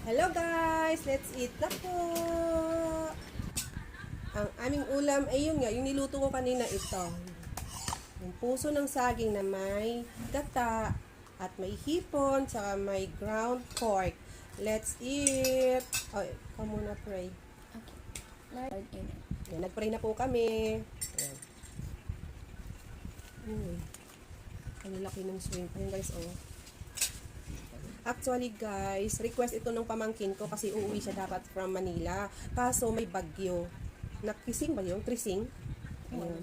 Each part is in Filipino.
Hello guys! Let's eat na po! Ang aming ulam ay yun nga, yung niluto ko kanina ito. Yung puso ng saging na may gata at may hipon, saka may ground pork. Let's eat! Oh, ikaw muna pray. Okay. Lord, amen. Yan, nag-pray na po kami. Ayan. Hmm. Ang laki ng shrimp. Ayan guys, oh. Actually guys, request ito ng pamangkin ko kasi uuwi siya dapat from Manila. Kaso may bagyo. Nakising ba yun? Trising? Ayan.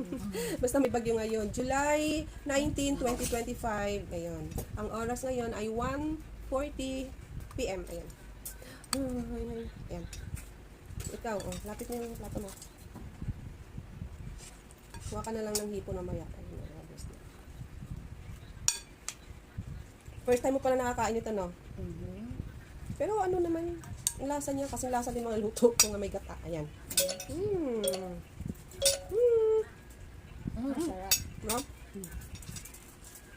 Basta may bagyo ngayon. July 19, 2025. Ayun. Ang oras ngayon ay 1.40 p.m. Ayan. Ayan. Ikaw, oh, lapit mo yung plato mo. Kuha ka na lang ng hipo na maya. Ayun, nalabas na. First time mo pala nakakain ito, no? Mhm. Pero ano naman, yung lasa niya, kasi lasa din mga luto kung may gata. Ayan. Hmm. Mm, sarap. No?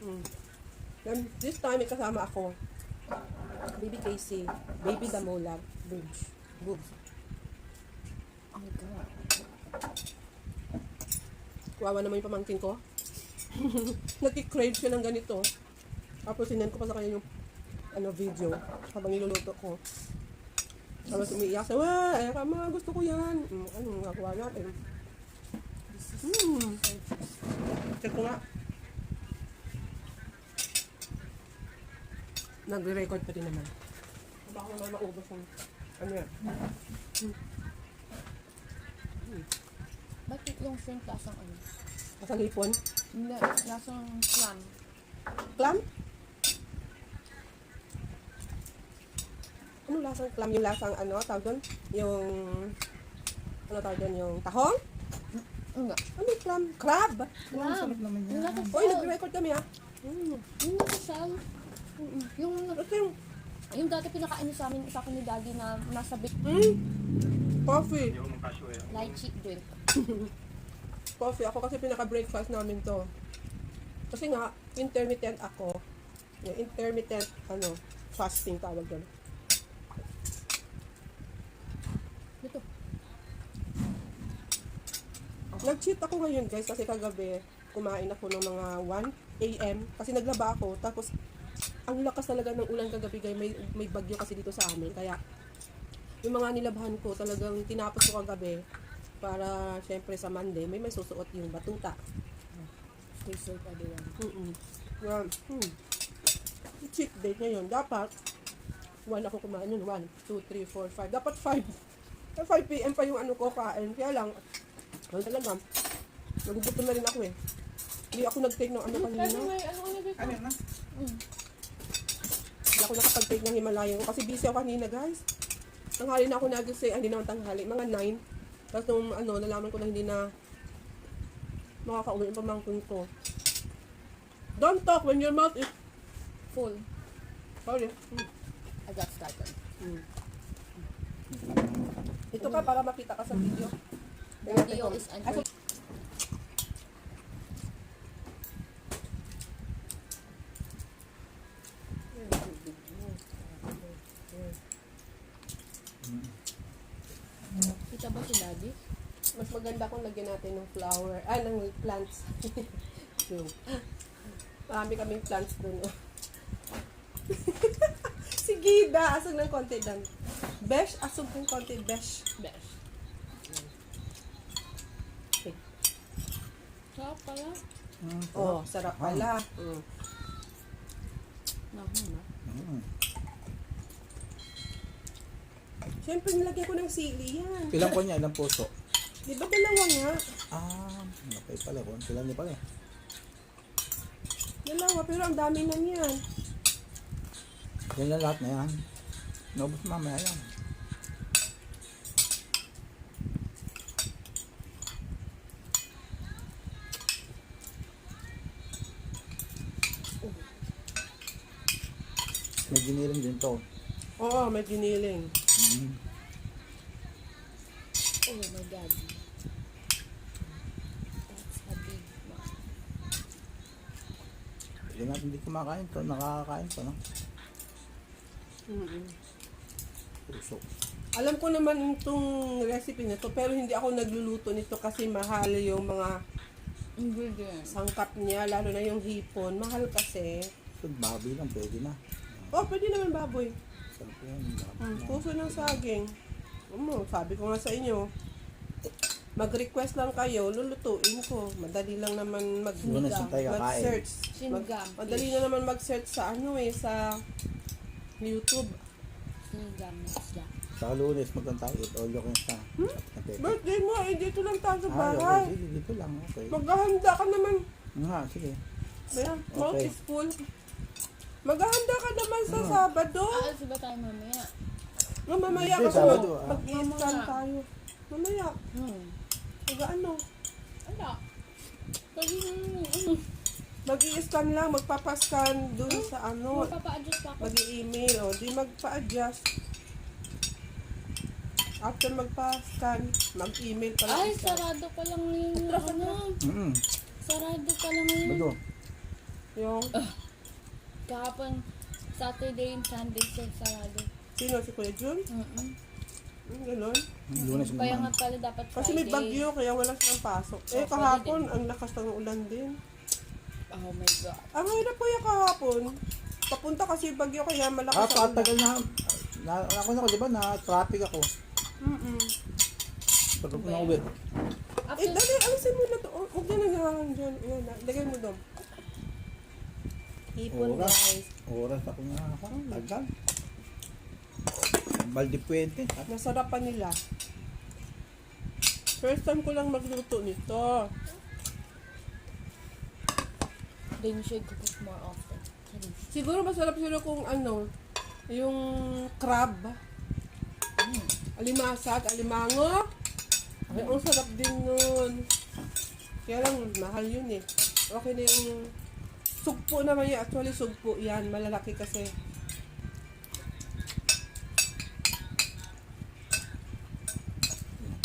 Mm. Then, this time, may kasama ako. Baby Casey. Baby Damola. Boobs. Boobs. Ang God. Kuwawa naman yung pamangkin ko. Nagki-crave siya ng ganito. Tapos sinend ko pa sa kanya yung ano, video habang niluluto ko. Tapos umiiyak siya, Wah, eh, kama, gusto ko yan. Mm, ano, nagawa natin. Hmm. Check ko nga. Nagre-record pa din naman. Baka naman maubos yung ano yan. Bakit yung shrimp lasang ano? Kasang hipon. Hindi, lasang clam. Clam? Ano lasang clam? Yung lasang ano, tawag doon? Yung, ano tawag doon? Yung tahong? Enggak. Ano yung clam? Crab? Clam. Yung nasa Uy, shell. nag-record kami ah. Mm. Yung nasa shell. Yung, Ito yung, yung dati pinakain niyo sa amin, sa akin ni Daddy na nasa big mm, coffee. lychee drink. Coffee. Ako kasi pinaka-breakfast namin to. Kasi nga, intermittent ako. Yung intermittent, ano, fasting tawag doon. Ito. Nag-cheat ako ngayon guys kasi kagabi kumain ako ng mga 1 a.m. kasi naglaba ako tapos ang lakas talaga ng ulan kagabi guys may, may bagyo kasi dito sa amin kaya yung mga nilabhan ko talagang tinapos ko kagabi para syempre sa Monday may may susuot yung batuta. Freezer pa din. Mm yeah. hmm. Cheat day ngayon. Dapat 1 ako kumain yun. 1, 2, 3, 4, 5. Dapat 5. 5 p.m. pa yung ano ko kain. Kaya lang, ano talaga, nagugutom na rin ako eh. Hindi ako nag-take ng ano kanina. May ano ano dito? Ano na? Mm. Hindi ako nakapag-take ng Himalayan ko kasi busy ako kanina guys. Tanghali na ako nagising, hindi naman tanghali, mga 9. Tapos nung ano, nalaman ko na hindi na makakauwi yung pamangkin ko. Don't talk when your mouth is Full. sorry. Hmm. I got started. Hmm. Ito ka para makita ka sa video. Video is under... Kita ba si Daddy? Mas maganda kung lagyan natin ng flower, ah, ng plants. Yung, Marami kaming plants dun. oh. si Gida, asog ng konti lang. Besh, asog ng konti, besh. Besh. Sarap pala. Oh, sarap pala. Mm. Nahon na. Mm. Siyempre, nilagyan ko ng sili yan. Ilang po niya? Ilang puso? Di ba dalawa nga? Ah, okay pala. Konti lang niya pala eh. Dalawa, pero ang dami na niyan. Yan lang lahat na yan. Naubos mamaya yan. Giniling din to. Oo, may giniling. Mm. Oh my God. That's a big one. Hindi natin hindi kumakain to. Nakakakain to, no? Mm-mm. Tusok. Alam ko naman itong recipe nito, pero hindi ako nagluluto nito kasi mahal yung mga Ingredients. sangkap niya, lalo na yung hipon. Mahal kasi. So, baboy lang, pwede na. Oh, pwede naman baboy. Na. puso ng saging. Um, sabi ko nga sa inyo, mag-request lang kayo, lulutuin ko. Madali lang naman mag Lunes yung tayo kakain. mag-search. Mag, Sinigang. madali na naman mag-search sa ano eh, sa YouTube. Sinigang na isda. Sa lunes, magkanta tayo. All you can sa. Hmm? Birthday mo, eh, dito lang tayo sa Ah, bahay. okay. Sige, dito lang. Okay. Maghahanda ka naman. Nga, sige. Ayan, mouth Okay. is full. Maghahanda ka naman sa Hmm. Sabado. Aalis ba tayo mamaya? No, mamaya Hindi, kasi Sabado, ah. mag-i-scan Mamaya. tayo. Mamaya. Hmm. Mag-ano? Ala. Pwede na ano. Mag-i-scan lang, magpapascan dun sa ano. Magpapa-adjust pa ako. Mag-i-email o di magpa-adjust. After magpa-scan, mag-email pa lang Ay, isa. sarado pa lang yung Atras, ano. Mm-mm. Sarado pa lang yung Bago. Yung, kahapon Saturday and Sunday sa sarado. sino si Kuya Jun? Mm-mm. Hmm, ganun. Lunes Kaya nga naman. pala dapat Friday. Kasi may bagyo, kaya wala silang pasok. Eh, Oh, kahapon, pwede ang lakas ng ulan din. Oh my God. Ang hirap po yung kahapon. Papunta kasi yung bagyo, kaya malakas Ah, ang ulan. patagal na. na ako na ko, di ba? Na-traffic ako. Mm-mm. Pagod ko na uwi. Eh, After, dali, alisin mo na to. Oh, Huwag na naghahangan dyan. Ayan, na. Lagay mo doon. Hipon, Oras. guys. Oras ako na ako. Tagal. Baldi puwente. Masarap pa nila. First time ko lang magluto nito. then you should cook more often. Siguro masarap sila kung ano, yung crab. Alimasag, alimango. Ay, ang sarap din nun. Kaya lang, mahal yun eh. Okay na yung sugpo naman yan. Actually, sugpo yan. Malalaki kasi.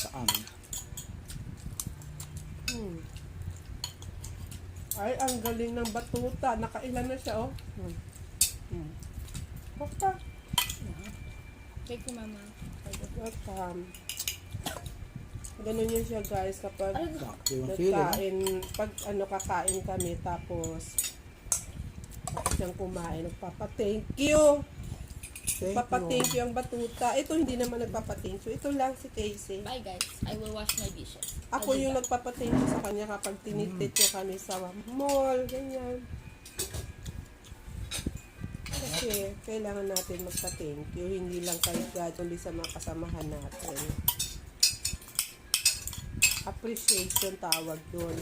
Saan? Hmm. Ay, ang galing ng batuta. Nakailan na siya, oh. Hmm. Hmm. Basta. Thank you, Mama. Welcome. Ganun yun siya guys kapag nagkain, pag ano kakain kami tapos siyang kumain, nagpapa-thank you. Thank Nagpapa-thank you. you ang batuta. Ito hindi naman nagpapa-thank you. Ito lang si Casey. Bye, guys. I will wash my dishes. Ako I'll yung nagpapa-thank you sa kanya kapag tinitit niya kami sa mall, ganyan. Kasi kailangan natin magpa-thank you, hindi lang kay God, kundi sa mga kasamahan natin. Appreciation tawag doon.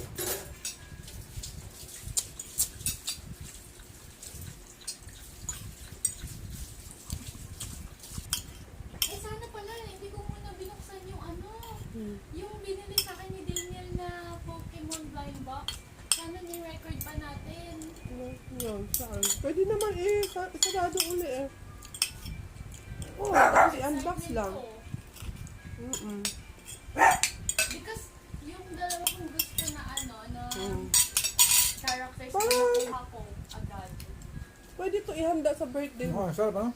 Eh sana pala, hindi ko muna binuksan yung ano, Hmm. yung binili sa akin ni Daniel na Pokemon blind box. Sana ni-record pa natin. Yun, saan? Pwede naman eh, sa, sarado uli eh. Oh, kasi unbox lang. Ko. Mm-mm. Because yung dalawa kong gusto na ano, na Mm. characters Parang- na nakuha ko agad. Pwede to ihanda sa birthday mo. Oh, sarap ano?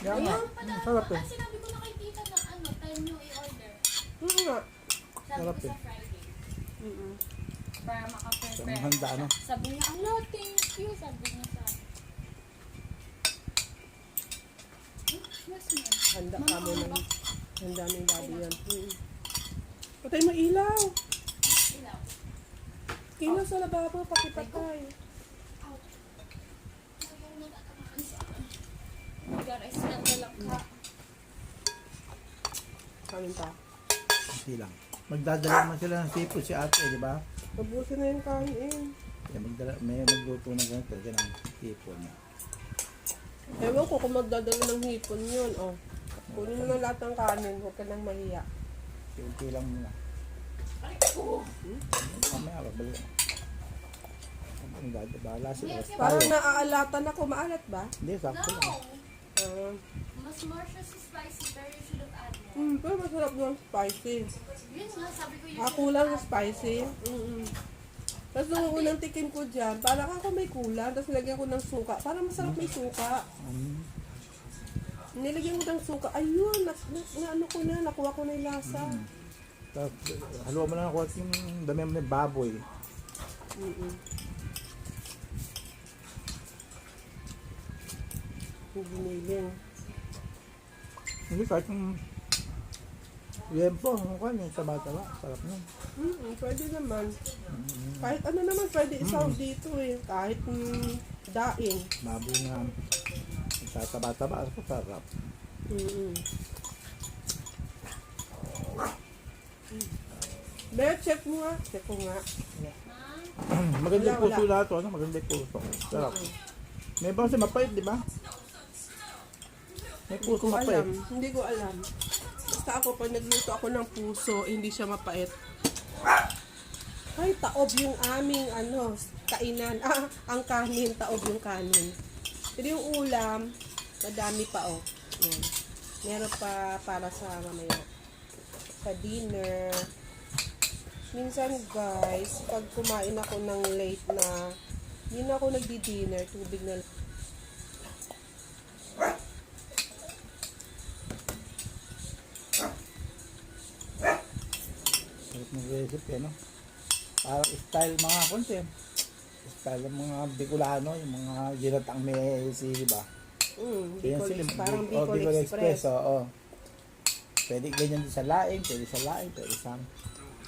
Yan nga. Ayun pala, Mm, Sarap eh. ah, sinabi ko na kay tita na ano, time nyo i-order. Oo nga. Sabi Sarap ko eh. sa Friday. Mm-mm. Para makaprepare. Sarap handa, ano? Sabi niya, ala, thank you. Sabi niya sa akin. Hmm, yes, ma'am. Handa ka mo ano ng ba? handa ng daddy yan. Mm. Patay mo ilaw. Ilaw. Ilaw sa lababo, pakipatay. Sa. Oh my God, I smell the lakka. Kanin pa. Hindi lang. Magdadala naman sila ng seafood si ate, di ba? Tabusin na yung kanin. Kaya magdala, may magluto na ganito, ng seafood na. Ewan ko kung magdadala ng hipon yun. Oh. Kunin mo na lahat ng kanin. Huwag ka nang mahiya. Unti lang muna. Mamaya, babalik. Ang dada, bahala Basta yes. Parang naaalatan ako. Maalat ba? Hindi, sakto lang. No! Ah. Mas more siya sa spicy, pero you should have. Mm, pero masarap yung spicy. Yun nga, sabi ko Ah, kulang yung spicy. Mm-mm. Tapos nung unang tikim ko dyan, parang ako may kulang. Tapos nilagyan ko ng suka. Parang masarap may suka. Nilagyan mo ng suka. Ayun, na, na, na ano ko na, nakuha ko na yung lasa. Tapos, haluan mo lang ako at yung dami mo ng baboy. Mm-mm. Giniling. Hindi, kahit yung yempo, ano ka, yung taba-taba. Sarap nun. Mm, pwede naman. Mm, Kahit ano naman pwede isaw dito eh. Kahit mm, daing. baboy na sa taba-taba. Ano sarap. Mm-mm. Be, check mo nga. Check ko nga. Maganda yung Wala, puso lahat, ano? Maganda yung puso. Sarap. May ba kasi mapait, di ba? May Hindi puso ko mapait. alam. Hindi ko alam. Basta ako, pag nagluto ako ng puso, hindi siya mapait. Ay, taob yung aming ano, kainan. Ah, ang kanin, taob yung kanin. Pero yung ulam, madami pa oh. Yan. Meron pa para sa mamaya. Sa dinner. Minsan guys, pag kumain ako ng late na, hindi na ako nagdi-dinner, tubig na Sarap recipe, ano? Parang style mga konti. Style ng mga Bicolano, yung mga ginatang may sili ba? Mm, Bicol, sila. parang oh, Bicol, Express. oo. Pwede ganyan din sa laing, pwede sa laing, pwede sa...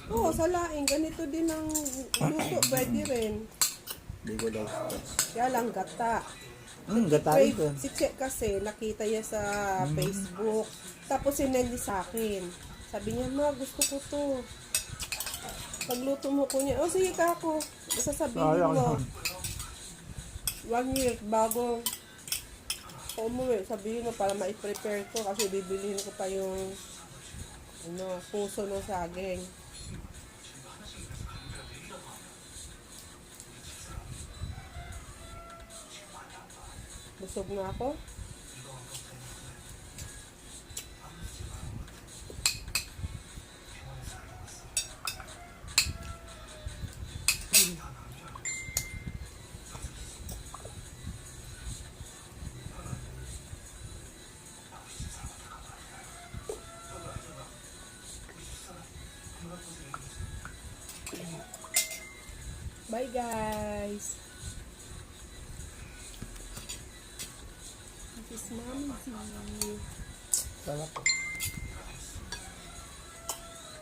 Oo, sa laing. Ganito din ang luto. Pwede rin. Bicol Express. Kaya lang gata. Hmm, gatay Wait, ko. si Che kasi, nakita niya sa Facebook. Tapos sinend sa akin. Sabi niya, ma, gusto ko to. Pagluto mo ko niya, oh sige ka ako. Sasabihin mo. One week bago umuwi, sabihin mo para ma-prepare ko kasi bibilihin ko pa yung ano, puso ng saging. Busog na ako. Bye guys. This is Mommy D. Sarap.